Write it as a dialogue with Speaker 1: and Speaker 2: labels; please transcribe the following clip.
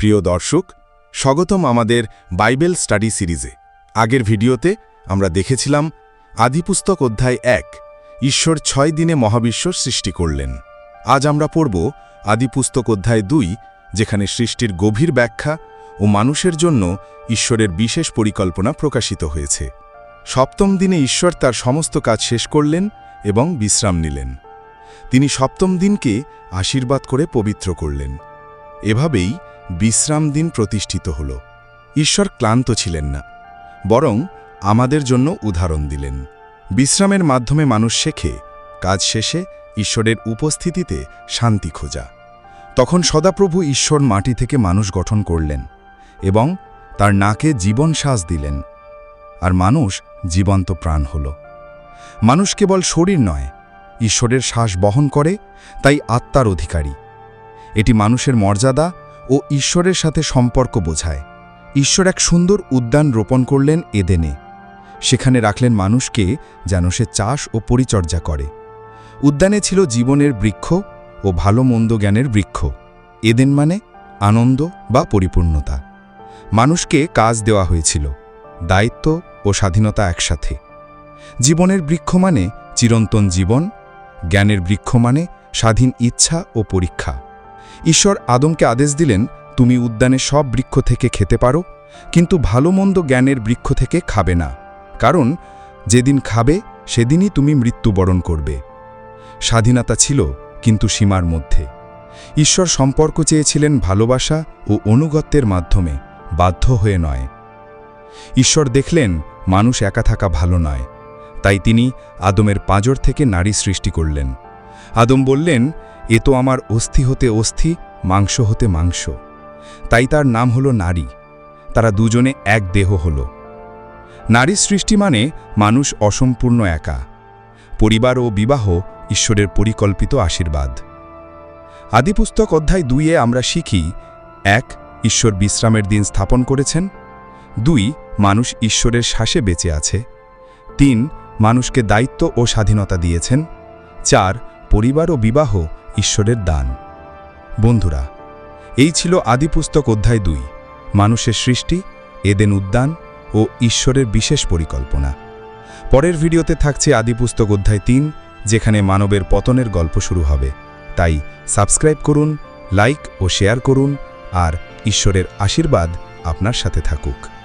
Speaker 1: প্রিয় দর্শক, স্বাগতম আমাদের বাইবেল স্টাডি সিরিজে। আগের ভিডিওতে আমরা দেখেছিলাম আদিপুস্তক অধ্যায় এক, ঈশ্বর ছয় দিনে মহাবিশ্ব সৃষ্টি করলেন। আজ আমরা পড়ব আদিপুস্তক অধ্যায় দুই, যেখানে সৃষ্টির গভীর ব্যাখ্যা ও মানুষের জন্য ঈশ্বরের বিশেষ পরিকল্পনা প্রকাশিত হয়েছে। সপ্তম দিনে ঈশ্বর তার সমস্ত কাজ শেষ করলেন এবং বিশ্রাম নিলেন। তিনি সপ্তম দিনকে আশীর্বাদ করে পবিত্র করলেন। এভাবেই বিশ্রাম দিন প্রতিষ্ঠিত হল। ঈশ্বর ক্লান্ত ছিলেন না, বরং আমাদের জন্য উদাহরণ দিলেন। বিশ্রামের মাধ্যমে মানুষ শেখে, কাজ শেষে ঈশ্বরের উপস্থিতিতে শান্তি খোঁজা। তখন সদাপ্রভু ঈশ্বর মাটি থেকে মানুষ গঠন করলেন এবং তার নাকে জীবন শ্বাস দিলেন আর মানুষ জীবন্ত প্রাণ হল। মানুষ কেবল শরীর নয়, ঈশ্বরের শ্বাস বহন করে, তাই আত্মার অধিকারী। এটি মানুষের মর্যাদা ও ঈশ্বরের সাথে সম্পর্ক বোঝায়। ঈশ্বর এক সুন্দর উদ্যান রোপণ করলেন এদেনে। সেখানে রাখলেন মানুষকে যেন সে চাষ ও পরিচর্যা করে। উদ্যানে ছিল জীবনের বৃক্ষ ও ভালো মন্দ জ্ঞানের বৃক্ষ। এদেন মানে আনন্দ বা পরিপূর্ণতা। মানুষকে কাজ দেওয়া হয়েছিল, দায়িত্ব ও স্বাধীনতা একসাথে। জীবনের বৃক্ষ মানে চিরন্তন জীবন, জ্ঞানের বৃক্ষ মানে স্বাধীন ইচ্ছা ও পরীক্ষা। ঈশ্বর আদমকে আদেশ দিলেন, তুমি উদ্যানে সব বৃক্ষ থেকে খেতে পারো, কিন্তু ভালো মন্দ জ্ঞানের বৃক্ষ থেকে খাবে না। কারণ, যেদিন খাবে, সেদিনই তুমি মৃত্যুবরণ করবে। স্বাধীনতা ছিল, কিন্তু সীমার মধ্যে। ঈশ্বর সম্পর্ক চেয়েছিলেন ভালোবাসা ও অনুগত্যের মাধ্যমে, বাধ্য হয়ে নয়। ঈশ্বর দেখলেন, মানুষ একা থাকা ভালো নয়। তাই তিনি আদমের পাঁজর থেকে নারী সৃষ্টি করলেন। আদম বললেন এ তো আমার অস্থি হতে অস্থি, মাংস হতে মাংস। তাই তার নাম হল নারী। তারা দুজনে এক দেহ হল। নারী সৃষ্টি মানে মানুষ অসম্পূর্ণ একা। পরিবার ও বিবাহ ঈশ্বরের পরিকল্পিত আশীর্বাদ। আদিপুস্তক অধ্যায় দুইয়ে আমরা শিখি, এক, ঈশ্বর বিশ্রামের দিন স্থাপন করেছেন। দুই, মানুষ ঈশ্বরের শ্বাসে বেঁচে আছে। তিন, মানুষকে দায়িত্ব ও স্বাধীনতা দিয়েছেন। চার, পরিবার ও বিবাহ ঈশ্বরের দান। বন্ধুরা, এই ছিল আদিপুস্তক অধ্যায় দুই, মানুষের সৃষ্টি, এদেন উদ্যান ও ঈশ্বরের বিশেষ পরিকল্পনা। পরের ভিডিওতে থাকছে আদিপুস্তক অধ্যায় তিন, যেখানে মানবের পতনের গল্প শুরু হবে। তাই সাবস্ক্রাইব করুন, লাইক ও শেয়ার করুন, আর ঈশ্বরের আশীর্বাদ আপনার সাথে থাকুক।